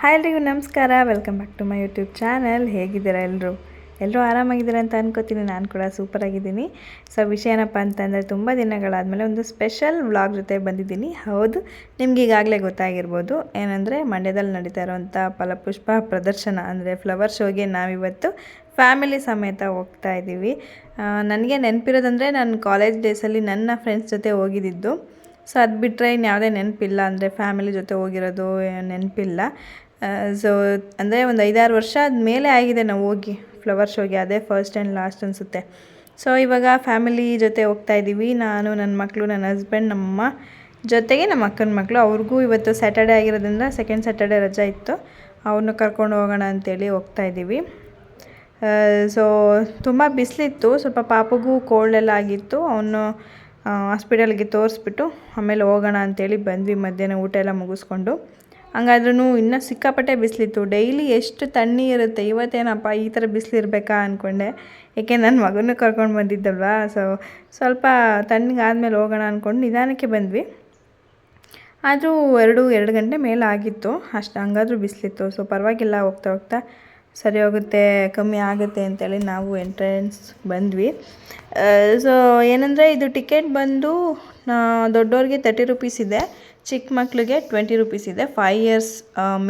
Hi ಎಲ್ರಿಗೂ ನಮಸ್ಕಾರ. Welcome back to my YouTube channel ಹೇಗಿದ್ದೀರಾ ಎಲ್ಲರೂ ಎಲ್ಲರೂ ಆರಾಮಾಗಿದ್ದೀರಾ ಅಂತ ಅನ್ಕೋತೀನಿ. ನಾನು ಕೂಡ ಸೂಪರ್ ಆಗಿದ್ದೀನಿ. ಸೊ ವಿಷಯ ಏನಪ್ಪ ಅಂತಂದರೆ, ತುಂಬ ದಿನಗಳಾದಮೇಲೆ ಒಂದು ಸ್ಪೆಷಲ್ ವ್ಲಾಗ್ ಜೊತೆ ಬಂದಿದ್ದೀನಿ. ಹೌದು, ನಿಮ್ಗೆ ಈಗಾಗಲೇ ಗೊತ್ತಾಗಿರ್ಬೋದು. ಏನಂದರೆ, ಮಂಡ್ಯದಲ್ಲಿ ನಡೀತಾ ಇರೋವಂಥ ಫಲಪುಷ್ಪ ಪ್ರದರ್ಶನ, ಅಂದರೆ ಫ್ಲವರ್ ಶೋಗೆ ನಾವಿವತ್ತು ಫ್ಯಾಮಿಲಿ ಸಮೇತ ಹೋಗ್ತಾ ಇದ್ದೀವಿ. ನನಗೆ ನೆನಪಿರೋದಂದರೆ, ನಾನು ಕಾಲೇಜ್ ಡೇಸಲ್ಲಿ ನನ್ನ ಫ್ರೆಂಡ್ಸ್ ಜೊತೆ ಹೋಗಿದ್ದಿದ್ದು. ಸೊ ಅದು ಬಿಟ್ಟರೆ ಇನ್ಯಾವುದೇ ನೆನಪಿಲ್ಲ. ಅಂದರೆ ಫ್ಯಾಮಿಲಿ ಜೊತೆ ಹೋಗಿರೋದು, ನೆನಪಿಲ್ಲ. ಸೊ ಅಂದರೆ ಒಂದು ಐದಾರು ವರ್ಷ ಆದಮೇಲೆ ಆಗಿದೆ ನಾವು ಹೋಗಿ ಫ್ಲವರ್ ಶೋಗೆ ಅದೇ ಫಸ್ಟ್ ಆ್ಯಂಡ್ ಲಾಸ್ಟ್ ಅನಿಸುತ್ತೆ. ಸೊ ಇವಾಗ ಫ್ಯಾಮಿಲಿ ಜೊತೆ ಹೋಗ್ತಾ ಇದ್ದೀವಿ ನಾನು ನನ್ನ ಮಕ್ಕಳು ನನ್ನ ಹಸ್ಬೆಂಡ್ ನಮ್ಮಮ್ಮ ಜೊತೆಗೆ ನಮ್ಮ ಅಕ್ಕನ ಮಕ್ಕಳು ಅವ್ರಿಗೂ ಇವತ್ತು ಸ್ಯಾಟರ್ಡೆ ಆಗಿರೋದ್ರಿಂದ ಸೆಕೆಂಡ್ ಸ್ಯಾಟರ್ಡೇ ರಜೆ ಇತ್ತು. ಅವ್ರನ್ನ ಕರ್ಕೊಂಡು ಹೋಗೋಣ ಅಂತೇಳಿ ಹೋಗ್ತಾ ಇದ್ದೀವಿ ಸೊ ತುಂಬ ಬಿಸಿಲಿತ್ತು. ಸ್ವಲ್ಪ ಪಾಪಗೂ ಕೋಲ್ಡ್ ಎಲ್ಲ ಆಗಿತ್ತು. ಅವನು ಹಾಸ್ಪಿಟಲ್ಗೆ ತೋರಿಸ್ಬಿಟ್ಟು ಆಮೇಲೆ ಹೋಗೋಣ ಅಂತೇಳಿ ಬಂದ್ವಿ. ಮಧ್ಯಾಹ್ನ ಊಟ ಎಲ್ಲ ಮುಗಿಸ್ಕೊಂಡು. ಹಂಗಾದ್ರೂ ಇನ್ನೂ ಸಿಕ್ಕಾಪಟ್ಟೆ ಬಿಸಿಲಿತ್ತು. ಡೈಲಿ ಎಷ್ಟು ತಣ್ಣಿ ಇರುತ್ತೆ. ಇವತ್ತೇನಪ್ಪ ಈ ಥರ ಬಿಸಿಲಿರ್ಬೇಕಾ ಅಂದ್ಕೊಂಡೆ ಏಕೆ ನನ್ನ ಮಗನೂ ಕರ್ಕೊಂಡು ಬಂದಿದ್ದಲ್ವಾ? ಸೊ ಸ್ವಲ್ಪ ತಣ್ಣಗೆ ಆದಮೇಲೆ ಹೋಗೋಣ ಅಂದ್ಕೊಂಡು ನಿಧಾನಕ್ಕೆ ಬಂದ್ವಿ. ಆದರೂ ಎರಡು ಎರಡು ಗಂಟೆ ಮೇಲೆ ಆಗಿತ್ತು. ಅಷ್ಟು ಹಂಗಾದ್ರೂ ಬಿಸಿಲಿತ್ತು. ಸೊ ಪರವಾಗಿಲ್ಲ, ಹೋಗ್ತಾ ಹೋಗ್ತಾ ಸರಿ ಹೋಗುತ್ತೆ, ಕಮ್ಮಿ ಆಗುತ್ತೆ ಅಂತೇಳಿ ನಾವು ಎಂಟ್ರೆನ್ಸ್ ಬಂದ್ವಿ. ಸೊ ಏನಂದರೆ ಇದು ಟಿಕೆಟ್ ಬಂದು ದೊಡ್ಡವ್ರಿಗೆ ತರ್ಟಿ ರುಪೀಸ್ ಇದೆ. ಚಿಕ್ಕ ಮಕ್ಕಳಿಗೆ ಟ್ವೆಂಟಿ ರುಪೀಸ್ ಇದೆ. ಫೈವ್ ಇಯರ್ಸ್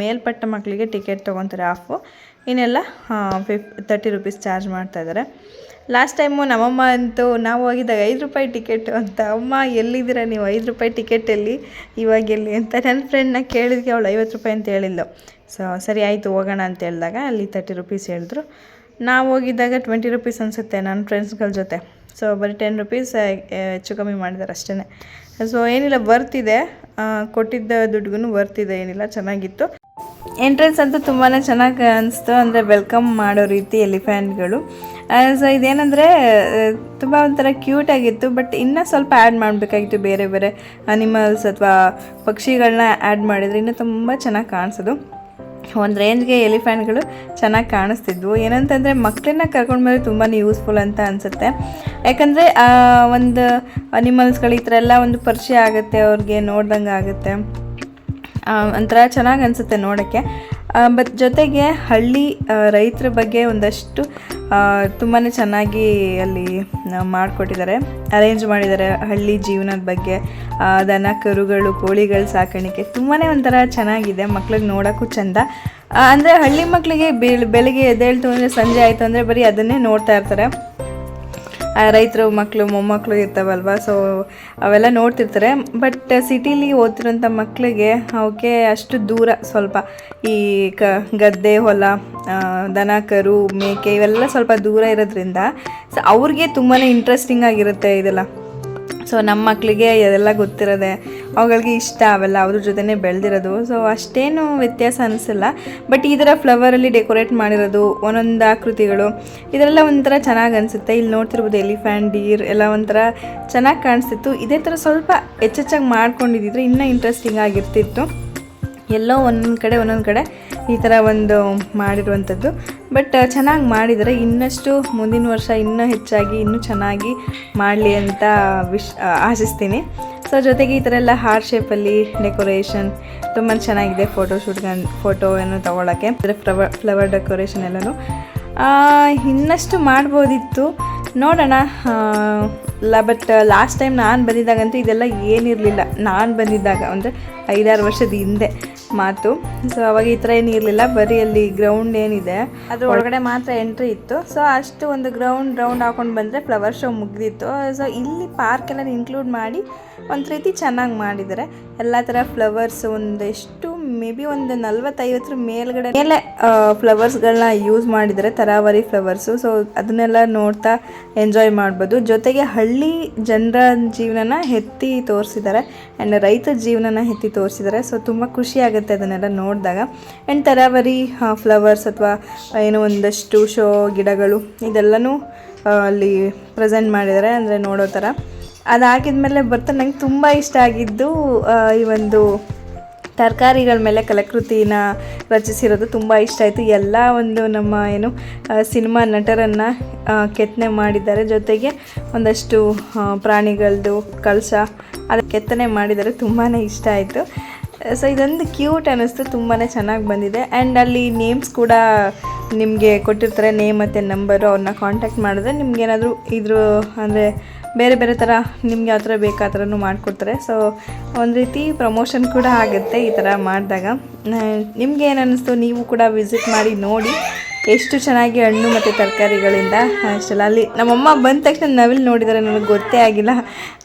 ಮೇಲ್ಪಟ್ಟ ಮಕ್ಕಳಿಗೆ ಟಿಕೆಟ್ ತೊಗೊತಾರೆ ಆಫು ಇನ್ನೆಲ್ಲ ಫಿಫ್ ತರ್ಟಿ ರುಪೀಸ್ ಚಾರ್ಜ್ ಮಾಡ್ತಾಯಿದ್ದಾರೆ ಲಾಸ್ಟ್ ಟೈಮು ನಮ್ಮಮ್ಮ ಅಂತೂ ನಾವು ಹೋಗಿದ್ದಾಗ ಐದು ರೂಪಾಯಿ ಟಿಕೆಟು ಅಂತ, ಅಮ್ಮ, ಎಲ್ಲಿದ್ದೀರಾ ನೀವು? ಐದು ರೂಪಾಯಿ ಟಿಕೆಟ್ ಎಲ್ಲಿ ಇವಾಗ ಎಲ್ಲಿ? ಅಂತ ನನ್ನ ಫ್ರೆಂಡ್ನ ಕೇಳಿದ್ಕೆ ಅವಳು ಐವತ್ತು ರೂಪಾಯಿ ಅಂತ ಹೇಳಿದ್ಲು. ಸೊ ಸರಿ, ಆಯಿತು, ಹೋಗೋಣ ಅಂತ ಹೇಳಿದಾಗ ಅಲ್ಲಿ ತರ್ಟಿ ರುಪೀಸ್ ಹೇಳಿದ್ರು. ನಾವು ಹೋಗಿದ್ದಾಗ ಟ್ವೆಂಟಿ ರುಪೀಸ್ ಅನಿಸುತ್ತೆ ನನ್ನ ಫ್ರೆಂಡ್ಸ್ಗಳ ಜೊತೆ. ಸೊ ಬರೀ ಟೆನ್ ರುಪೀಸ್ ಹೆಚ್ಚು ಕಮ್ಮಿ ಮಾಡಿದ್ದಾರೆ ಅಷ್ಟೇ ಸೊ ಏನಿಲ್ಲ ಬರ್ತಿದೆ ಕೊಟ್ಟಿದ್ದ ದುಡ್ಗೂ ಇದೆ, ಏನಿಲ್ಲ, ಚೆನ್ನಾಗಿತ್ತು. ಎಂಟ್ರೆನ್ಸ್ ಅಂತೂ ತುಂಬಾ ಚೆನ್ನಾಗಿ ಅನಿಸ್ತು. ಅಂದರೆ ವೆಲ್ಕಮ್ ಮಾಡೋ ರೀತಿ ಎಲಿಫ್ಯಾಂಟ್ಗಳು ಸೊ ಇದೇನೆಂದರೆ ತುಂಬ ಒಂಥರ ಕ್ಯೂಟ್ ಆಗಿತ್ತು. ಬಟ್ ಇನ್ನೂ ಸ್ವಲ್ಪ ಆ್ಯಡ್ ಮಾಡಬೇಕಾಗಿತ್ತು. ಬೇರೆ ಬೇರೆ ಅನಿಮಲ್ಸ್ ಅಥವಾ ಪಕ್ಷಿಗಳನ್ನ ಆ್ಯಡ್ ಮಾಡಿದರೆ ಇನ್ನೂ ತುಂಬ ಚೆನ್ನಾಗಿ ಕಾಣಿಸೋದು. ಒಂದು ರೇಂಜ್ಗೆ ಎಲಿಫೆಂಟ್ಗಳು ಚೆನ್ನಾಗಿ ಕಾಣಿಸ್ತಿದ್ವು. ಏನಂತಂದರೆ ಮಕ್ಕಳನ್ನ ಕರ್ಕೊಂಡು ಮೇಲೆ ತುಂಬಾ ಯೂಸ್ಫುಲ್ ಅಂತ ಅನಿಸುತ್ತೆ. ಯಾಕಂದರೆ ಒಂದು ಅನಿಮಲ್ಸ್ಗಳು ಈ ಥರ ಎಲ್ಲ ಒಂದು ಪರಿಚಯ ಆಗುತ್ತೆ, ಅವ್ರಿಗೆ ನೋಡ್ದಂಗೆ ಆಗುತ್ತೆ. ಒಂಥರ ಚೆನ್ನಾಗಿ ಅನಿಸುತ್ತೆ ನೋಡೋಕ್ಕೆ. ಬಟ್ ಜೊತೆಗೆ ಹಳ್ಳಿ ರೈತರ ಬಗ್ಗೆ ಒಂದಷ್ಟು ತುಂಬಾ ಚೆನ್ನಾಗಿ ಅಲ್ಲಿ ಮಾಡಿಕೊಟ್ಟಿದ್ದಾರೆ. ಅರೇಂಜ್ ಮಾಡಿದ್ದಾರೆ ಹಳ್ಳಿ ಜೀವನದ ಬಗ್ಗೆ ದನ, ಕರುಗಳು, ಕೋಳಿಗಳ ಸಾಕಾಣಿಕೆ ತುಂಬಾ ಒಂಥರ ಚೆನ್ನಾಗಿದೆ. ಮಕ್ಳಿಗೆ ನೋಡೋಕ್ಕೂ ಚೆಂದ. ಅಂದರೆ ಹಳ್ಳಿ ಮಕ್ಕಳಿಗೆ ಬೆಳಿಗ್ಗೆ ಎದ್ದೇಳ್ತು ಅಂದರೆ ಸಂಜೆ ಆಯಿತು ಅಂದರೆ ಬರೀ ಅದನ್ನೇ ನೋಡ್ತಾ ಇರ್ತಾರೆ. ರೈತರು ಮಕ್ಕಳು ಮೊಮ್ಮಕ್ಕಳು ಇರ್ತಾವಲ್ವ? ಸೊ ಅವೆಲ್ಲ ನೋಡ್ತಿರ್ತಾರೆ. ಬಟ್ ಸಿಟೀಲಿ ಓದ್ತಿರೋಂಥ ಮಕ್ಕಳಿಗೆ ಅವಕ್ಕೆ ಅಷ್ಟು ದೂರ ಸ್ವಲ್ಪ ಈ ಕ, ಗದ್ದೆ, ಹೊಲ ದನ, ಕರು, ಮೇಕೆ ಇವೆಲ್ಲ ಸ್ವಲ್ಪ ದೂರ ಇರೋದ್ರಿಂದ ಸೊ, ಅವ್ರಿಗೆ ತುಂಬಾ ಇಂಟ್ರೆಸ್ಟಿಂಗ್ ಆಗಿರುತ್ತೆ ಇದೆಲ್ಲ. ಸೊ ನಮ್ಮ ಮಕ್ಕಳಿಗೆ ಅದೆಲ್ಲ ಗೊತ್ತಿರೋದೆ. ಅವುಗಳಿಗೆ ಇಷ್ಟ ಅವೆಲ್ಲ ಅವ್ರ ಜೊತೆನೇ ಬೆಳೆದಿರೋದು. ಸೊ ಅಷ್ಟೇನು ವ್ಯತ್ಯಾಸ ಅನಿಸಲ್ಲ. ಬಟ್ ಈ ಥರ ಫ್ಲವರಲ್ಲಿ ಡೆಕೋರೇಟ್ ಮಾಡಿರೋದು, ಒಂದೊಂದು ಆಕೃತಿಗಳು, ಇದೆಲ್ಲ ಒಂಥರ ಚೆನ್ನಾಗಿ ಅನಿಸುತ್ತೆ. ಇಲ್ಲಿ ನೋಡ್ತಿರ್ಬೋದು ಎಲಿಫ್ಯಾಂಟ್ ಡೀರ್ ಎಲ್ಲ ಒಂಥರ ಚೆನ್ನಾಗಿ ಕಾಣಿಸ್ತಿತ್ತು. ಇದೇ ಥರ ಸ್ವಲ್ಪ ಹೆಚ್ಚೆಚ್ಚಾಗಿ ಮಾಡ್ಕೊಂಡಿದ್ದಿದ್ರೆ ಇನ್ನೂ ಇಂಟ್ರೆಸ್ಟಿಂಗ್ ಆಗಿರ್ತಿತ್ತು. ಎಲ್ಲೋ ಒಂದೊಂದು ಕಡೆ ಒಂದೊಂದು ಕಡೆ ಈ ಥರ ಒಂದು ಮಾಡಿರುವಂಥದ್ದು. ಬಟ್ ಚೆನ್ನಾಗಿ ಮಾಡಿದರೆ. ಇನ್ನಷ್ಟು ಮುಂದಿನ ವರ್ಷ ಇನ್ನೂ ಹೆಚ್ಚಾಗಿ, ಇನ್ನೂ ಚೆನ್ನಾಗಿ ಮಾಡಲಿ ಅಂತ ವಿಶ್ ಆಶಿಸ್ತೀನಿ. ಸೊ ಜೊತೆಗೆ ಈ ಥರ ಎಲ್ಲ ಹಾರ್ಟ್ ಶೇಪಲ್ಲಿ ಡೆಕೋರೇಷನ್ ತುಂಬ ಚೆನ್ನಾಗಿದೆ ಫೋಟೋ ಶೂಟ್ಗೆ ಫೋಟೋ ಏನು ತೊಗೊಳಕ್ಕೆ. ಅಂದರೆ ಫ್ಲವರ್ ಫ್ಲವರ್ ಡೆಕೋರೇಷನ್ ಎಲ್ಲನೂ. ಇನ್ನಷ್ಟು ಮಾಡ್ಬೋದಿತ್ತು. ನೋಡೋಣ ಇಲ್ಲ ಬಟ್ ಲಾಸ್ಟ್ ಟೈಮ್ ನಾನು ಬಂದಿದ್ದಾಗಂತೂ ಇದೆಲ್ಲ ಏನಿರಲಿಲ್ಲ. ನಾನು ಬಂದಿದ್ದಾಗ ಅಂದರೆ ಐದಾರು ವರ್ಷದ ಹಿಂದೆ ಮಾತು. ಸೊ ಅವಾಗ ಈ ಥರ ಏನು ಇರಲಿಲ್ಲ. ಬರೀ ಅಲ್ಲಿ ಗ್ರೌಂಡ್ ಏನಿದೆ ಅದ್ರ ಒಳಗಡೆ ಮಾತ್ರ ಎಂಟ್ರಿ ಇತ್ತು. ಸೊ ಅಷ್ಟು ಒಂದು ಗ್ರೌಂಡ್ ರೌಂಡ್ ಹಾಕೊಂಡು ಬಂದರೆ ಫ್ಲವರ್ ಶೋ ಮುಗ್ದಿತ್ತು. ಸೊ ಇಲ್ಲಿ ಪಾರ್ಕ್ ಎಲ್ಲ ಇನ್ಕ್ಲೂಡ್ ಮಾಡಿ ಒಂದು ರೀತಿ ಚೆನ್ನಾಗಿ ಮಾಡಿದ್ದಾರೆ. ಎಲ್ಲ ಥರ ಫ್ಲವರ್ಸ್ ಒಂದೆಷ್ಟು ಮೇ ಬಿ ಒಂದು ನಲ್ವತ್ತೈವತ್ತರ ಮೇಲ್ಗಡೆ ಮೇಲೆ ಫ್ಲವರ್ಸ್ಗಳನ್ನ ಯೂಸ್ ಮಾಡಿದ್ದಾರೆ ತರಾವರಿ ಫ್ಲವರ್ಸು ಸೊ ಅದನ್ನೆಲ್ಲ ನೋಡ್ತಾ ಎಂಜಾಯ್ ಮಾಡ್ಬೋದು. ಜೊತೆಗೆ ಹಳ್ಳಿ ಜನರ ಜೀವನನ ಎತ್ತಿ ತೋರಿಸಿದ್ದಾರೆ ಆ್ಯಂಡ್ ರೈತ ಜೀವನನ ಎತ್ತಿ ತೋರಿಸಿದ್ದಾರೆ. ಸೊ ತುಂಬ ಖುಷಿ ಆಗುತ್ತೆ ಅದನ್ನೆಲ್ಲ ನೋಡಿದಾಗ. ಆ್ಯಂಡ್ ತರಾವರಿ ಫ್ಲವರ್ಸ್ ಅಥವಾ ಏನೋ ಒಂದಷ್ಟು ಶೋ ಗಿಡಗಳು ಇದೆಲ್ಲನೂ ಅಲ್ಲಿ ಪ್ರೆಸೆಂಟ್ ಮಾಡಿದ್ದಾರೆ ಅಂದರೆ ನೋಡೋ ಥರ ಅದಾಗಿದ್ಮೇಲೆ ಬರ್ತಾ ನಂಗೆ ತುಂಬ ಇಷ್ಟ ಆಗಿದ್ದು ಈ ಒಂದು ತರಕಾರಿಗಳ ಮೇಲೆ ಕಲಾಕೃತಿನ ರಚಿಸಿರೋದು ತುಂಬ ಇಷ್ಟ ಆಯಿತು. ಎಲ್ಲ ಒಂದು ನಮ್ಮ ಏನು ಸಿನಿಮಾ ನಟರನ್ನು ಕೆತ್ತನೆ ಮಾಡಿದ್ದಾರೆ. ಜೊತೆಗೆ ಒಂದಷ್ಟು ಪ್ರಾಣಿಗಳದ್ದು ಕಳಶ ಅದು ಕೆತ್ತನೆ ಮಾಡಿದ್ದಾರೆ. ತುಂಬಾ ಇಷ್ಟ ಆಯಿತು. ಸೊ ಇದೊಂದು ಕ್ಯೂಟ್ ಅನ್ನಿಸ್ತು ತುಂಬಾ ಚೆನ್ನಾಗಿ ಬಂದಿದೆ. ಆ್ಯಂಡ್ ಅಲ್ಲಿ ನೇಮ್ಸ್ ಕೂಡ ನಿಮಗೆ ಕೊಟ್ಟಿರ್ತಾರೆ. ನೇಮ್ ಮತ್ತು ನಂಬರು ಅವ್ರನ್ನ ಕಾಂಟ್ಯಾಕ್ಟ್ ಮಾಡಿದ್ರೆ ನಿಮ್ಗೆ ಏನಾದರೂ ಇದ್ರ ಅಂದರೆ ಬೇರೆ ಬೇರೆ ಥರ ನಿಮ್ಗೆ ಯಾವ ಥರ ಬೇಕು ಆ ಥರನೂ ಮಾಡಿಕೊಡ್ತಾರೆ. ಸೊ ಒಂದು ರೀತಿ ಪ್ರಮೋಷನ್ ಕೂಡ ಆಗುತ್ತೆ ಈ ಥರ ಮಾಡಿದಾಗ. ನಿಮ್ಗೆ ಏನು ಅನ್ನಿಸ್ತು ನೀವು ಕೂಡ ವಿಸಿಟ್ ಮಾಡಿ ನೋಡಿ ಎಷ್ಟು ಚೆನ್ನಾಗಿ ಹಣ್ಣು ಮತ್ತು ತರಕಾರಿಗಳಿಂದ ಅಷ್ಟೆಲ್ಲ. ಅಲ್ಲಿ ನಮ್ಮಮ್ಮ ಬಂದ ತಕ್ಷಣ ನವಿಲು ನೋಡಿದರೆ, ನನಗೆ ಗೊತ್ತೇ ಆಗಿಲ್ಲ.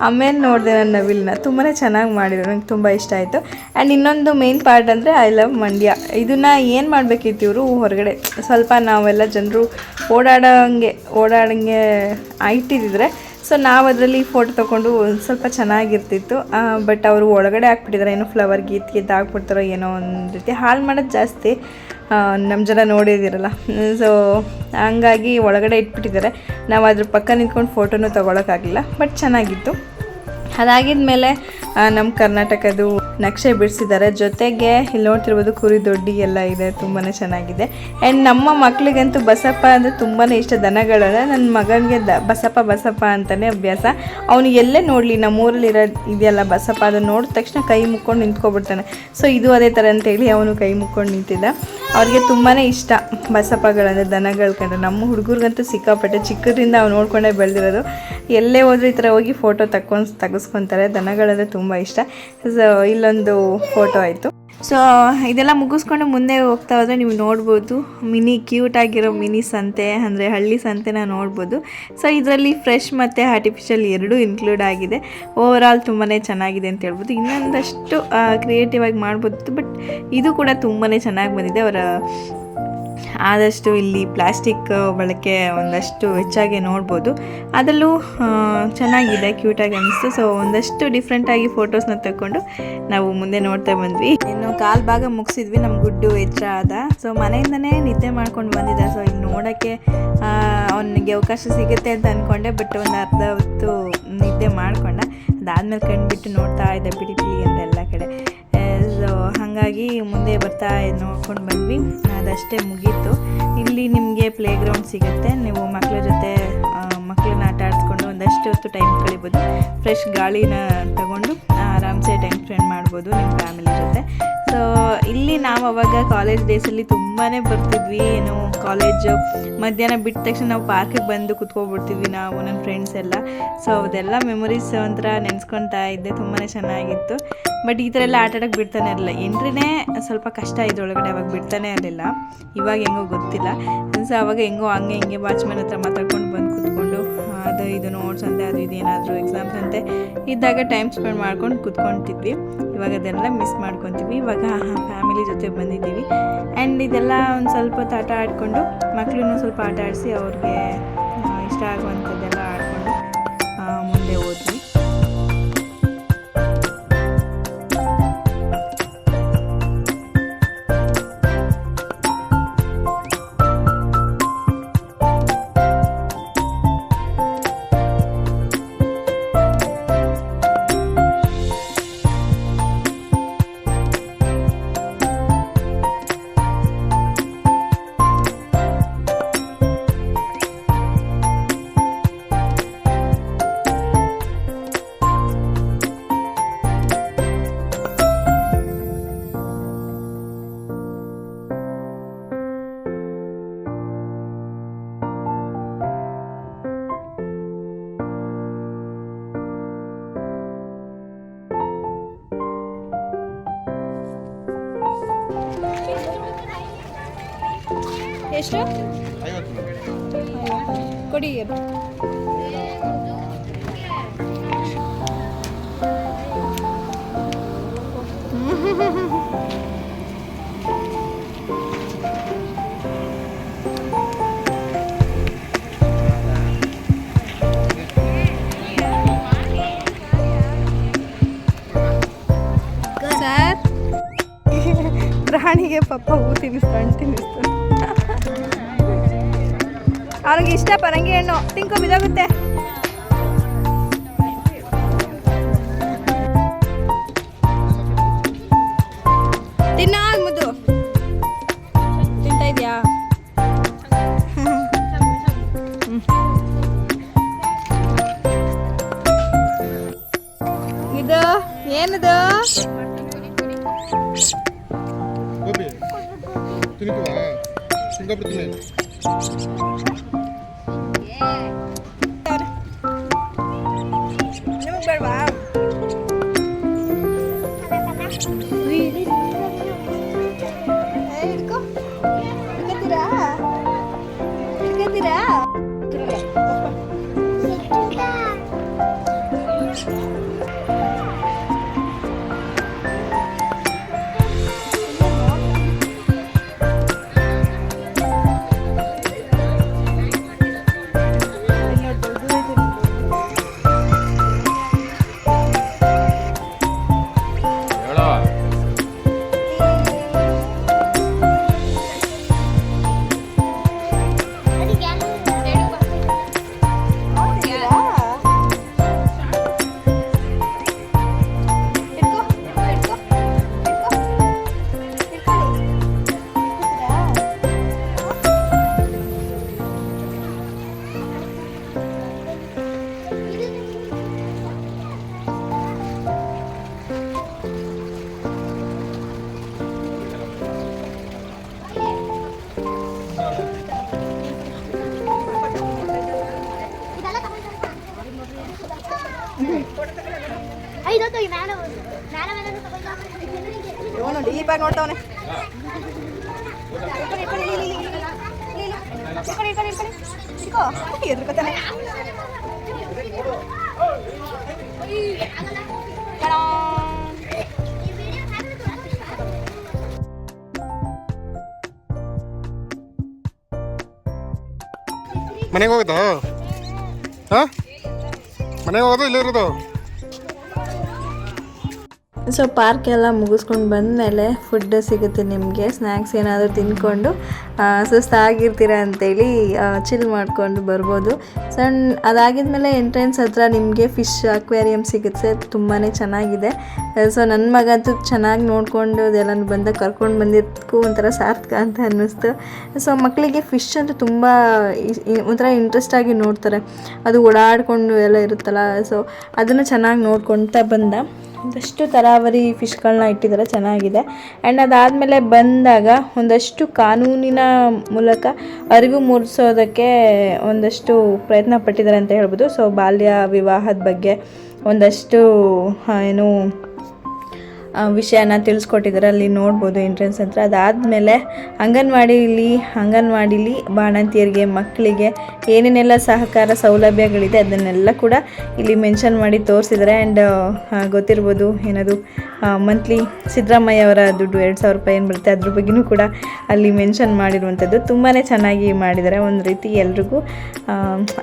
ಆಮೇಲೆ ನೋಡಿದೆ ನಾನು ನವಿಲನ್ನ ತುಂಬಾ ಚೆನ್ನಾಗಿ ಮಾಡಿದ್ರು ನನಗೆ ತುಂಬ ಇಷ್ಟ ಆಯಿತು. ಆ್ಯಂಡ್ ಇನ್ನೊಂದು ಮೇನ್ ಪಾರ್ಟ್ ಅಂದರೆ ಐ ಲವ್ ಮಂಡ್ಯ. ಇದನ್ನು ಏನು ಮಾಡಬೇಕಿತ್ತು ಇವರು ಹೊರಗಡೆ ಸ್ವಲ್ಪ ನಾವೆಲ್ಲ ಜನರು ಓಡಾಡೋಂಗೆ ಓಡಾಡೋಂಗೆ ಇಟ್ಟಿದ್ದಿದ್ರೆ ಸೊ ನಾವು ಅದರಲ್ಲಿ ಫೋಟೋ ತೊಗೊಂಡು ಸ್ವಲ್ಪ ಚೆನ್ನಾಗಿರ್ತಿತ್ತು. ಬಟ್ ಅವರು ಒಳಗಡೆ ಹಾಕ್ಬಿಟ್ಟಿದ್ದಾರೆ ಏನೋ ಫ್ಲವರ್ ಗೀತ್ ಗೀತ್ ಹಾಕ್ಬಿಡ್ತಾರೋ ಏನೋ ಒಂದು ರೀತಿ. ಹಾಳು ಮಾಡೋದು ಜಾಸ್ತಿ. ನಮ್ಮ ಜನ ನೋಡಿದಿರಲ್ಲ. ಸೊ ಹಂಗಾಗಿ ಒಳಗಡೆ ಇಟ್ಬಿಟ್ಟಿದ್ದಾರೆ ನಾವು ಅದ್ರ ಪಕ್ಕ ನಿಂತ್ಕೊಂಡು ಫೋಟೋನೂ ತೊಗೊಳಕ್ಕಾಗಲಿಲ್ಲ ಬಟ್ ಚೆನ್ನಾಗಿತ್ತು. ಅದಾಗಿದ್ಮೇಲೆ ನಮ್ಮ ಕರ್ನಾಟಕದ್ದು ನಕ್ಷೆ ಬಿಡಿಸಿದ್ದಾರೆ. ಜೊತೆಗೆ ಇಲ್ಲಿ ನೋಡ್ತಿರ್ಬೋದು ಕುರಿ ದೊಡ್ಡಿ ಎಲ್ಲ ಇದೆ ತುಂಬಾ ಚೆನ್ನಾಗಿದೆ. ಆ್ಯಂಡ್ ನಮ್ಮ ಮಕ್ಕಳಿಗಂತೂ ಬಸಪ್ಪ ಅಂದರೆ ತುಂಬಾ ಇಷ್ಟ ದನಗಳಲ್ಲ ನನ್ನ ಮಗನಿಗೆ ದ, ಬಸಪ್ಪ ಬಸಪ್ಪ ಅಂತಲೇ ಅಭ್ಯಾಸ. ಅವನು ಎಲ್ಲೇ ನೋಡಲಿ ನಮ್ಮೂರಲ್ಲಿರೋ ಇದೆಯಲ್ಲ ಬಸಪ್ಪ, ಅದನ್ನು ನೋಡಿದ ತಕ್ಷಣ ಕೈ ಮುಕ್ಕೊಂಡು ನಿಂತ್ಕೊಬಿಡ್ತಾನೆ. ಸೊ ಇದು ಅದೇ ಥರ ಅಂತೇಳಿ ಅವನು ಕೈ ಮುಕ್ಕೊಂಡು ನಿಂತಿದ್ದ. ಅವ್ರಿಗೆ ತುಂಬಾ ಇಷ್ಟ ಬಸಪ್ಪಗಳಂದರೆ ದನಗಳು ಕಂಡ್ರೆ. ನಮ್ಮ ಹುಡುಗರಿಗಂತೂ ಸಿಕ್ಕಾಪಟ್ಟೆ ಚಿಕ್ಕದ್ರಿಂದ ಅವ್ನು ನೋಡ್ಕೊಂಡೇ ಬೆಳೆದಿರೋದು. ಎಲ್ಲೇ ಹೋದ್ರೂ ಈ ಥರ ಹೋಗಿ ಫೋಟೋ ತಕ್ಕೊಂಡು, ತೆಗೆಸ್ಕೊತಾರೆ. ದನಗಳಂದರೆ ತುಂಬ ಇಷ್ಟ. ಸೊ ಇಲ್ಲೊಂದು ಫೋಟೋ ಆಯಿತು. ಸೊ ಇದೆಲ್ಲ ಮುಗಿಸ್ಕೊಂಡು ಮುಂದೆ ಹೋಗ್ತಾ ಹೋದರೆ ನೀವು ನೋಡ್ಬೋದು. ಮಿನಿ ಕ್ಯೂಟ್ ಆಗಿರೋ ಮಿನಿ ಸಂತೆ, ಅಂದರೆ ಹಳ್ಳಿ ಸಂತೆನ ನೋಡ್ಬೋದು. ಸೊ ಇದರಲ್ಲಿ ಫ್ರೆಶ್ ಮತ್ತು ಆರ್ಟಿಫಿಷಿಯಲ್ ಎರಡೂ ಇನ್ಕ್ಲೂಡ್ ಆಗಿದೆ. ಓವರ್ ಆಲ್ ತುಂಬಾ ಚೆನ್ನಾಗಿದೆ ಅಂತ ಹೇಳ್ಬೋದು. ಇನ್ನೊಂದಷ್ಟು ಕ್ರಿಯೇಟಿವ್ ಆಗಿ ಮಾಡ್ಬೋದು. ಬಟ್ ಇದು ಕೂಡ ತುಂಬಾ ಚೆನ್ನಾಗಿ ಬಂದಿದೆ. ಅವರ ಆದಷ್ಟು ಇಲ್ಲಿ ಪ್ಲಾಸ್ಟಿಕ್ ಬಳಕೆ ಒಂದಷ್ಟು ಹೆಚ್ಚಾಗಿ ನೋಡ್ಬೋದು. ಅದರಲ್ಲೂ ಚೆನ್ನಾಗಿದೆ, ಕ್ಯೂಟಾಗಿ ಅನಿಸ್ತು. ಸೊ ಒಂದಷ್ಟು ಡಿಫ್ರೆಂಟಾಗಿ ಫೋಟೋಸ್ನ ತಗೊಂಡು ನಾವು ಮುಂದೆ ನೋಡ್ತಾ ಬಂದ್ವಿ. ಇನ್ನು ಕಾಲ್ ಭಾಗ ಮುಗಿಸಿದ್ವಿ ನಮ್ಮ ಗುಡ್ಡು ಹೆಚ್ಚ ಆದ. ಸೊ ಮನೆಯಿಂದನೇ ನಿದ್ದೆ ಮಾಡ್ಕೊಂಡು ಬಂದಿದ್ದ. ಸೊ ಇಲ್ಲಿ ನೋಡೋಕ್ಕೆ ಅವನಿಗೆ ಅವಕಾಶ ಸಿಗುತ್ತೆ ಅಂತ ಅಂದ್ಕೊಂಡೆ ಬಟ್ ಒಂದು ಅರ್ಧ ಹೊತ್ತು ನಿದ್ದೆ ಮಾಡಿಕೊಂಡ. ಅದಾದ್ಮೇಲೆ ಕಣ್ಬಿಟ್ಟು ನೋಡ್ತಾ ಇದ್ದೆ, ಬಿಡಿ ಬಿಡಿ ಅಂತ ಎಲ್ಲ ಕಡೆ. ಹಾಗಾಗಿ ಮುಂದೆ ಬರ್ತಾ ನೋಡ್ಕೊಂಡು ಬಂದ್ವಿ. ಅದಷ್ಟೇ ಮುಗೀತು. ಇಲ್ಲಿ ನಿಮಗೆ ಪ್ಲೇ ಗ್ರೌಂಡ್ ಸಿಗುತ್ತೆ. ನೀವು ಮಕ್ಕಳ ಜೊತೆ ಮಕ್ಕಳನ್ನ ಆಟ ಒಂದಷ್ಟು ಹೊತ್ತು ಟೈಮ್ ಕಳಿಬೋದು. ಫ್ರೆಶ್ ಗಾಳಿನ ತಗೊಂಡು, ಆರಾಮ್ಸೆ ಟೈಮ್ ಸ್ಪೆಂಡ್ ಮಾಡ್ಬೋದು ನಿಮ್ಮ ಫ್ಯಾಮಿಲಿ ಜೊತೆ. ಸೊ ಇಲ್ಲಿ ನಾವು ಅವಾಗ ಕಾಲೇಜ್ ಡೇಸಲ್ಲಿ ತುಂಬಾ ಬರ್ತಿದ್ವಿ. ಏನು ಕಾಲೇಜು ಮಧ್ಯಾಹ್ನ ಬಿಟ್ಟ ತಕ್ಷಣ ನಾವು ಪಾರ್ಕಿಗೆ ಬಂದು ಕುತ್ಕೊಬಿಡ್ತೀವಿ ನಾವು ನನ್ನ ಫ್ರೆಂಡ್ಸ್ ಎಲ್ಲ. ಸೊ ಅದೆಲ್ಲ ಮೆಮೊರೀಸ್ ಒಂಥರ ನೆನೆಸ್ಕೊತಾ ಇದ್ದೆ. ತುಂಬಾ ಚೆನ್ನಾಗಿತ್ತು. ಬಟ್ ಈ ಥರ ಎಲ್ಲ ಆಟ ಆಡೋಕ್ಕೆ ಬಿಡ್ತಾನೆ ಇರಲಿಲ್ಲ. ಎಂಟ್ರಿನೇ ಸ್ವಲ್ಪ ಕಷ್ಟ ಇದ್ರೊಳಗಡೆ ಅವಾಗ ಬಿಡ್ತಾನೆ ಇರಲಿಲ್ಲ. ಇವಾಗ ಹೆಂಗೋ ಗೊತ್ತಿಲ್ಲ. ಸೊ ಅವಾಗ ಹೆಂಗೋ ಹಂಗೆ ಹಿಂಗೆ ವಾಚ್ಮನ್ ಹತ್ರ ಮಾತಾಡ್ಕೊಂಡು ಬಂದು ಏನಾದರೂ ಎಕ್ಸಾಮ್ಸ್ ಅಂತೆ, ಇದ್ದಾಗ ಟೈಮ್ ಸ್ಪೆಂಡ್ ಮಾಡ್ಕೊಂಡು ಕೂತ್ಕೊಳ್ತಿದ್ವಿ ಇವಾಗ ಅದೆಲ್ಲ ಮಿಸ್ ಮಾಡ್ಕೊತೀವಿ. ಇವಾಗ ಫ್ಯಾಮಿಲಿ ಜೊತೆ ಬಂದಿದ್ದೀವಿ. ಆ್ಯಂಡ್ ಇದೆಲ್ಲ ಒಂದು ಸ್ವಲ್ಪ ಹೊತ್ತು ಆಟ ಆಡಿಕೊಂಡು ಮಕ್ಕಳನ್ನು ಸ್ವಲ್ಪ ಆಟ ಆಡಿಸಿ ಅವ್ರಿಗೆ ಇಷ್ಟ ಆಗುವಂಥದ್ದೆಲ್ಲ ಎಷ್ಟು? ಕೊಡಿ ಸರ್. ಪ್ರಾಣಿಗೆ ಪಪ್ಪ ಹೂ ತಿನ್ನಿಸ್ಕೊಂಡು ತಿನ್ನಿಸ್ತು ಅವ್ರಿಗೆ ಇಷ್ಟ ಪರಂಗಿ ಹಣ್ಣು. ತಿಂಕೋ ಬಿದೋಗುತ್ತೆ ತಿನ್ನ ಮುದ್ದು. ತಿಂತಾ ಇದೆಯಾ ಇದು ಏನದು? Yeah. ಎದ್ರಕತಾನೆ ಮನೆಗೆ ಹೋಗುತ್ತಾ ಹಾಂ ಮನೆಗೆ ಹೋಗೋದು ಇಲ್ಲೇ ಇರೋದು ಸೊ ಪಾರ್ಕ್ ಎಲ್ಲ ಮುಗಿಸ್ಕೊಂಡು ಬಂದಮೇಲೆ ಫುಡ್ ಸಿಗುತ್ತೆ ನಿಮಗೆ ಸ್ನ್ಯಾಕ್ಸ್ ಏನಾದರೂ ತಿಂದ್ಕೊಂಡು ಸುಸ್ತಾಗಿರ್ತೀರ ಅಂತೇಳಿ ಚಿಲ್ ಮಾಡ್ಕೊಂಡು ಬರ್ಬೋದು. ಸಣ್ಣ ಅದಾಗಿದ್ಮೇಲೆ ಎಂಟ್ರೆನ್ಸ್ ಹತ್ರ ನಿಮಗೆ ಫಿಶ್ ಅಕ್ವೇರಿಯಂ ಸಿಗುತ್ತೆ ತುಂಬಾ ಚೆನ್ನಾಗಿದೆ. ಸೊ ನನ್ನ ಮಗಂತೂ ಚೆನ್ನಾಗಿ ನೋಡಿಕೊಂಡು ಅದೆಲ್ಲ ಬಂದ ಕರ್ಕೊಂಡು ಬಂದಿದ್ದಕ್ಕೂ ಒಂಥರ ಸಾರ್ಥಕ ಅಂತ ಅನ್ನಿಸ್ತು. ಸೊ ಮಕ್ಕಳಿಗೆ ಫಿಶ್ ಅಂತೂ ತುಂಬ ಒಂಥರ ಇಂಟ್ರೆಸ್ಟ್ ಆಗಿ ನೋಡ್ತಾರೆ. ಅದು ಓಡಾಡಿಕೊಂಡು ಎಲ್ಲ ಇರುತ್ತಲ್ಲ ಸೊ ಅದನ್ನು ಚೆನ್ನಾಗಿ ನೋಡ್ಕೊಳ್ತಾ ಬಂದ. ಒಂದಷ್ಟು ತರಾವರಿ ಫಿಶ್ಗಳನ್ನ ಇಟ್ಟಿದ್ದಾರೆ ಚೆನ್ನಾಗಿದೆ. ಆ್ಯಂಡ್ ಅದಾದಮೇಲೆ ಬಂದಾಗ ಒಂದಷ್ಟು ಕಾನೂನಿನ ಮೂಲಕ ಅರಿವು ಮೂಡಿಸೋದಕ್ಕೆ ಒಂದಷ್ಟು ಪ್ರಯತ್ನ ಪಟ್ಟಿದ್ದಾರೆ ಅಂತ ಹೇಳ್ಬೋದು. ಸೊ, ಬಾಲ್ಯ ವಿವಾಹದ ಬಗ್ಗೆ ಒಂದಷ್ಟು ಏನು ವಿಷಯನ ತಿಳಿಸ್ಕೊಟ್ಟಿದ್ದಾರೆ ಅಲ್ಲಿ ನೋಡ್ಬೋದು ಎಂಟ್ರೆನ್ಸ್ ಹತ್ರ. ಅದಾದಮೇಲೆ ಅಂಗನವಾಡಿಲಿ ಅಂಗನವಾಡಿಲಿ ಬಾಣಂತಿಯರಿಗೆ, ಮಕ್ಕಳಿಗೆ ಏನೇನೆಲ್ಲ ಸಹಕಾರ ಸೌಲಭ್ಯಗಳಿದೆ ಅದನ್ನೆಲ್ಲ ಕೂಡ ಇಲ್ಲಿ ಮೆನ್ಷನ್ ಮಾಡಿ ತೋರಿಸಿದ್ದಾರೆ ಆ್ಯಂಡ್ ಗೊತ್ತಿರ್ಬೋದು ಏನದು ಮಂತ್ಲಿ ಸಿದ್ದರಾಮಯ್ಯ ಅವರ ದುಡ್ಡು ಎರಡು ಸಾವಿರ ರೂಪಾಯಿ ಏನು ಬರುತ್ತೆ ಅದ್ರ ಬಗ್ಗೆನೂ ಕೂಡ ಅಲ್ಲಿ ಮೆನ್ಷನ್ ಮಾಡಿರುವಂಥದ್ದು. ತುಂಬಾ ಚೆನ್ನಾಗಿ ಮಾಡಿದ್ದಾರೆ ಒಂದು ರೀತಿ ಎಲ್ರಿಗೂ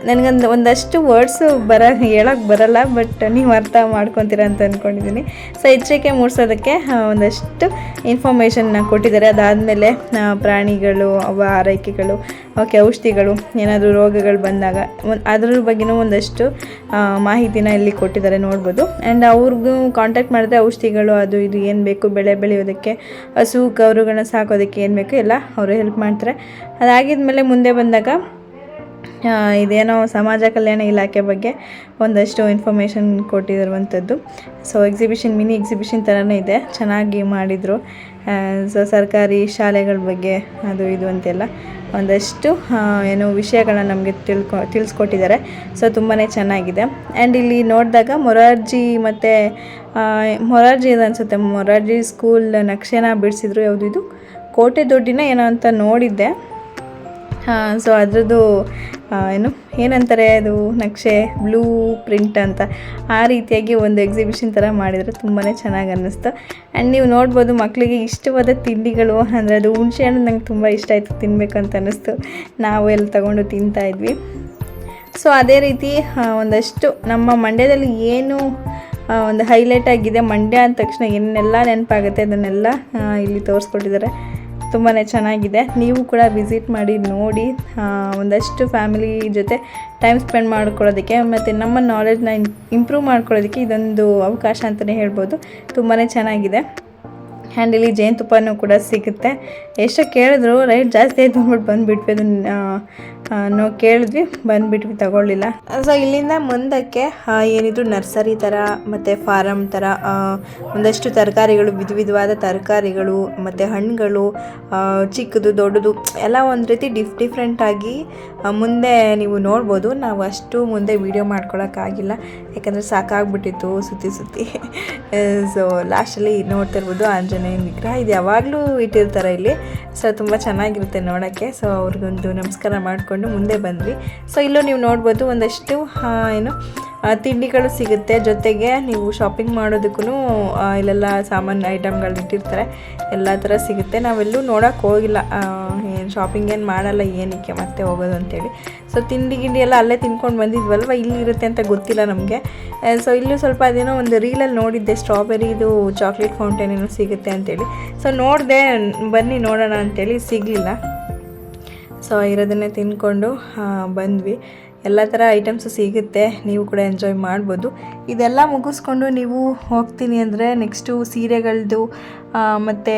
ನನಗೊಂದು ಒಂದಷ್ಟು ವರ್ಡ್ಸು ಬರ ಹೇಳೋಕ್ಕೆ ಬರಲ್ಲ ಬಟ್ ನೀವು ಅರ್ಥ ಮಾಡ್ಕೊತೀರ ಅಂತ ಅಂದ್ಕೊಂಡಿದ್ದೀನಿ ಸೊ ಎಚ್ಚರಿಕೆ ಮೂಡಿಸೋದಕ್ಕೆ ಆ, ಒಂದಷ್ಟು ಇನ್ಫಾರ್ಮೇಷನ್ನ ಕೊಟ್ಟಿದ್ದಾರೆ. ಅದಾದಮೇಲೆ ಪ್ರಾಣಿಗಳು ಅವ ಆರೈಕೆಗಳು ಅವಕ್ಕೆ ಔಷಧಿಗಳು ಏನಾದರೂ ರೋಗಗಳು ಬಂದಾಗ ಒಂದು ಅದ್ರ ಬಗ್ಗೆನೂ ಒಂದಷ್ಟು ಮಾಹಿತಿನ ಇಲ್ಲಿ ಕೊಟ್ಟಿದ್ದಾರೆ ನೋಡ್ಬೋದು. ಆ್ಯಂಡ್ ಅವ್ರಿಗೂ ಕಾಂಟ್ಯಾಕ್ಟ್ ಮಾಡಿದ್ರೆ ಔಷಧಿಗಳು ಅದು ಇದು ಏನು ಬೇಕು ಬೆಳೆ ಬೆಳೆಯೋದಕ್ಕೆ ಹಸು ಕರುಗಳನ್ನ ಸಾಕೋದಕ್ಕೆ ಏನು ಬೇಕು ಎಲ್ಲ ಅವರು ಹೆಲ್ಪ್ ಮಾಡ್ತಾರೆ. ಅದಾಗಿದ್ಮೇಲೆ ಮುಂದೆ ಬಂದಾಗ ಇದೇನೋ ಸಮಾಜ ಕಲ್ಯಾಣ ಇಲಾಖೆ ಬಗ್ಗೆ ಒಂದಷ್ಟು ಇನ್ಫಾರ್ಮೇಷನ್ ಕೊಟ್ಟಿರುವಂಥದ್ದು. ಸೊ ಎಕ್ಸಿಬಿಷನ್ ಮಿನಿ ಎಕ್ಸಿಬಿಷನ್ ಥರನೇ ಇದೆ. ಚೆನ್ನಾಗಿ ಮಾಡಿದರು. ಸೊ ಸರ್ಕಾರಿ ಶಾಲೆಗಳ ಬಗ್ಗೆ ಅದು ಇದು ಅಂತೆಲ್ಲ ಒಂದಷ್ಟು ಏನು ವಿಷಯಗಳನ್ನ ನಮಗೆ ತಿಳ್ಕೊ, ತಿಳಿಸ್ಕೊಟ್ಟಿದ್ದಾರೆ. ಸೊ ತುಂಬಾ ಚೆನ್ನಾಗಿದೆ. ಆ್ಯಂಡ್ ಇಲ್ಲಿ ನೋಡಿದಾಗ ಮೊರಾರ್ಜಿ ಮತ್ತು ಮೊರಾರ್ಜಿ ಇದು ಅನಿಸುತ್ತೆ? ಮೊರಾರ್ಜಿ ಸ್ಕೂಲ್ ನಕ್ಷೆನ ಬಿಡಿಸಿದ್ರು. ಯಾವುದು ಇದು? ಕೋಟೆ ದೊಡ್ಡಿನ ಏನೋ ಅಂತ ನೋಡಿದ್ದೆ. ಹಾಂ ಸೊ ಅದರದ್ದು ಏನು, ಏನಂತಾರೆ ಅದು, ನಕ್ಷೆ ಬ್ಲೂ ಪ್ರಿಂಟ್ ಅಂತ. ಆ ರೀತಿಯಾಗಿ ಒಂದು ಎಕ್ಸಿಬಿಷನ್ ಥರ ಮಾಡಿದರೆ ತುಂಬಾ ಚೆನ್ನಾಗಿ ಅನ್ನಿಸ್ತು. ಆ್ಯಂಡ್ ನೀವು ನೋಡ್ಬೋದು ಮಕ್ಕಳಿಗೆ ಇಷ್ಟವಾದ ತಿಂಡಿಗಳು, ಅಂದರೆ ಅದು ಹುಣಸೆ ಹಣ್ಣು ನಂಗೆ ತುಂಬ ಇಷ್ಟ ಆಯಿತು ತಿನ್ನಬೇಕಂತ ಅನ್ನಿಸ್ತು. ನಾವು ಎಲ್ಲ ತಗೊಂಡು ತಿಂತಾ ಇದ್ವಿ. ಸೊ ಅದೇ ರೀತಿ ಒಂದಷ್ಟು ನಮ್ಮ ಮಂಡ್ಯದಲ್ಲಿ ಏನು ಒಂದು ಹೈಲೈಟ್ ಆಗಿದೆ, ಮಂಡ್ಯ ಅಂದ ತಕ್ಷಣ ಏನೆಲ್ಲ ನೆನಪಾಗುತ್ತೆ, ಅದನ್ನೆಲ್ಲ ಇಲ್ಲಿ ತೋರಿಸ್ಕೊಟ್ಟಿದ್ದಾರೆ. ತುಂಬಾ ಚೆನ್ನಾಗಿದೆ. ನೀವು ಕೂಡ ವಿಸಿಟ್ ಮಾಡಿ ನೋಡಿ ಒಂದಷ್ಟು ಫ್ಯಾಮಿಲಿ ಜೊತೆ ಟೈಮ್ ಸ್ಪೆಂಡ್ ಮಾಡ್ಕೊಳ್ಳೋದಕ್ಕೆ ಮತ್ತು ನಮ್ಮ ನಾಲೆಡ್ಜ್ನ ಇಂಪ್ರೂವ್ ಮಾಡ್ಕೊಳ್ಳೋದಕ್ಕೆ ಇದೊಂದು ಅವಕಾಶ ಅಂತಲೇ ಹೇಳ್ಬೋದು. ತುಂಬಾ ಚೆನ್ನಾಗಿದೆ. ಆ್ಯಂಡ್ ಇಲ್ಲಿ ಜೇನುತುಪ್ಪನೂ ಕೂಡ ಸಿಗುತ್ತೆ. ಎಷ್ಟೋ ಕೇಳಿದ್ರು, ರೈಟ್, ಜಾಸ್ತಿ ಆಯ್ತು ಅಂದ್ಬಿಟ್ಟು ಬಂದುಬಿಟ್ವಿ, ಅದನ್ನು ನಾವು ಕೇಳಿದ್ವಿ, ಬಂದುಬಿಟ್ವಿ, ತಗೊಳ್ಳಿಲ್ಲ. ಸೊ ಇಲ್ಲಿಂದ ಮುಂದಕ್ಕೆ ಏನಿದ್ರು ನರ್ಸರಿ ಥರ, ಮತ್ತು ಫಾರಮ್ ಥರ ಒಂದಷ್ಟು ತರಕಾರಿಗಳು, ವಿಧ ವಿಧವಾದ ತರಕಾರಿಗಳು, ಮತ್ತು ಹಣ್ಣುಗಳು ಚಿಕ್ಕದು, ದೊಡ್ಡದು, ಎಲ್ಲ ಒಂದು ರೀತಿ ಡಿಫ್ ಡಿಫ್ರೆಂಟಾಗಿ ಮುಂದೆ ನೀವು ನೋಡ್ಬೋದು. ನಾವು ಅಷ್ಟು ಮುಂದೆ ವೀಡಿಯೋ ಮಾಡ್ಕೊಳಕ್ಕಾಗಿಲ್ಲ ಯಾಕಂದರೆ ಸಾಕಾಗ್ಬಿಟ್ಟಿತ್ತು ಸುತ್ತಿ ಸುತ್ತಿ. ಸೊ ಲಾಸ್ಟಲ್ಲಿ ನೋಡ್ತಾ ಇರ್ಬೋದು ಆಂಜನೇಯನ ವಿಗ್ರಹ ಇದು, ಯಾವಾಗಲೂ ಇಟ್ಟಿರ್ತಾರೆ ಇಲ್ಲಿ. ಸೊ ತುಂಬ ಚೆನ್ನಾಗಿರುತ್ತೆ ನೋಡೋಕ್ಕೆ. ಸೊ ಅವ್ರಿಗೊಂದು ನಮಸ್ಕಾರ ಮಾಡಿಕೊಂಡು ಮುಂದೆ ಬಂದ್ವಿ. ಸೊ ಇಲ್ಲೂ ನೀವು ನೋಡ್ಬೋದು ಒಂದಷ್ಟು ಏನು ತಿಂಡಿಗಳು ಸಿಗುತ್ತೆ. ಜೊತೆಗೆ ನೀವು ಶಾಪಿಂಗ್ ಮಾಡೋದಕ್ಕೂ ಇಲ್ಲೆಲ್ಲ ಸಾಮಾನು ಐಟಮ್ಗಳು ಇಟ್ಟಿರ್ತಾರೆ. ಎಲ್ಲ ಥರ ಸಿಗುತ್ತೆ. ನಾವೆಲ್ಲೂ ನೋಡೋಕ್ಕೆ ಹೋಗಿಲ್ಲ. ಏನು ಶಾಪಿಂಗ್ ಏನು ಮಾಡಲ್ಲ ಏನಕ್ಕೆ ಮತ್ತೆ ಹೋಗೋದು ಅಂತೇಳಿ. ಸೊ ತಿಂಡಿ ಗಿಂಡಿ ಎಲ್ಲ ಅಲ್ಲೇ ತಿನ್ಕೊಂಡು ಬಂದಿದ್ವಲ್ವ ಇಲ್ಲಿ ಇರುತ್ತೆ ಅಂತ ಗೊತ್ತಿಲ್ಲ ನಮಗೆ. ಸೊ ಇಲ್ಲೂ ಸ್ವಲ್ಪ ಅದೇನೋ ಒಂದು ರೀಲಲ್ಲಿ ನೋಡಿದ್ದೆ ಸ್ಟ್ರಾಬೆರಿದು ಚಾಕ್ಲೇಟ್ ಫೌಂಟೇನ್ ಏನೋ ಸಿಗುತ್ತೆ ಅಂತೇಳಿ. ಸೊ ನೋಡಿದೆ ಬನ್ನಿ ನೋಡೋಣ ಅಂತೇಳಿ ಸಿಗಲಿಲ್ಲ. ಸೊ ಇರೋದನ್ನೇ ತಿಂದ್ಕೊಂಡು ಆ, ಬಂದ್ವಿ. ಎಲ್ಲ ಥರ ಐಟಮ್ಸು ಸಿಗುತ್ತೆ ನೀವು ಕೂಡ ಎಂಜಾಯ್ ಮಾಡ್ಬೋದು. ಇದೆಲ್ಲ ಮುಗಿಸ್ಕೊಂಡು ನೀವು ಹೋಗ್ತೀನಿ ಅಂದರೆ ನೆಕ್ಸ್ಟು ಸೀರೆಗಳದ್ದು ಮತ್ತು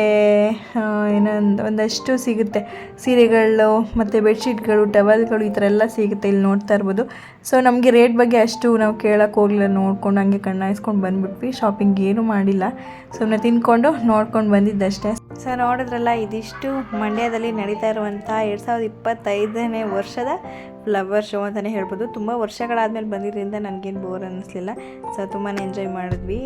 ಏನೊಂದು, ಒಂದಷ್ಟು ಸಿಗುತ್ತೆ. ಸೀರೆಗಳು, ಮತ್ತು ಬೆಡ್ಶೀಟ್ಗಳು, ಟವಲ್ಗಳು ಈ ಥರ ಎಲ್ಲ ಸಿಗುತ್ತೆ ಇಲ್ಲಿ ನೋಡ್ತಾ ಇರ್ಬೋದು. ಸೊ ನಮಗೆ ರೇಟ್ ಬಗ್ಗೆ ಅಷ್ಟು ನಾವು ಕೇಳೋಕ್ಕೆ ಹೋಗಲಿಲ್ಲ ನೋಡ್ಕೊಂಡು ಹಂಗೆ ಕಣ್ಣಾಯಿಸ್ಕೊಂಡು ಬಂದ್ಬಿಟ್ವಿ. ಶಾಪಿಂಗ್ ಏನೂ ಮಾಡಿಲ್ಲ. ಸುಮ್ಮನೆ ತಿನ್ಕೊಂಡು ನೋಡ್ಕೊಂಡು ಬಂದಿದ್ದಷ್ಟೇ. ಸೊ ನೋಡಿದ್ರಲ್ಲ ಇದಿಷ್ಟು ಮಂಡ್ಯದಲ್ಲಿ ನಡೀತಾ ಇರುವಂಥ ಎರಡು ಸಾವಿರದ ಇಪ್ಪತ್ತೈದನೇ ವರ್ಷದ ಫ್ಲವರ್ ಶೋ ಅಂತಲೇ ಹೇಳ್ಬೋದು. ತುಂಬ ವರ್ಷಗಳಾದಮೇಲೆ ಬಂದಿದ್ದರಿಂದ ನನಗೇನು ಬೋರ್ ಅನ್ನಿಸ್ಲಿಲ್ಲ. ಸೊ ತುಂಬಾ ಎಂಜಾಯ್ ಮಾಡಿದ್ವಿ.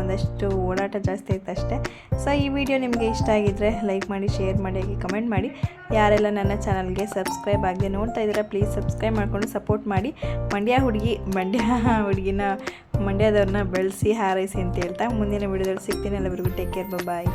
ಒಂದಷ್ಟು ಓಡಾಟ ಜಾಸ್ತಿ ಇತ್ತು ಅಷ್ಟೇ. ಸೊ ಈ ವಿಡಿಯೋ ನಿಮಗೆ ಇಷ್ಟ ಆಗಿದ್ದರೆ ಲೈಕ್ ಮಾಡಿ ಶೇರ್ ಮಾಡಿ, ಹಾಗೆ ಕಮೆಂಟ್ ಮಾಡಿ. ಯಾರೆಲ್ಲ ನನ್ನ ಚಾನಲ್ಗೆ ಸಬ್ಸ್ಕ್ರೈಬ್ ಆಗದೆ ನೋಡ್ತಾ ಇದ್ದೀರಾ ಪ್ಲೀಸ್ ಸಬ್ಸ್ಕ್ರೈಬ್ ಮಾಡಿಕೊಂಡು ಸಪೋರ್ಟ್ ಮಾಡಿ. ಮಂಡ್ಯ ಹುಡುಗಿ, ಮಂಡ್ಯ ಹುಡುಗಿನ, ಮಂಡ್ಯದವ್ರನ್ನ ಬೆಳೆಸಿ, ಹಾರೈಸಿ ಅಂತ ಹೇಳ್ತಾ ಮುಂದಿನ ವಿಡಿಯೋದಲ್ಲಿ ಸಿಗ್ತೀನಿ. ಎಲ್ಲರಿಗೂ ಟೇಕ್ ಕೇರ್ ಬಾಯ್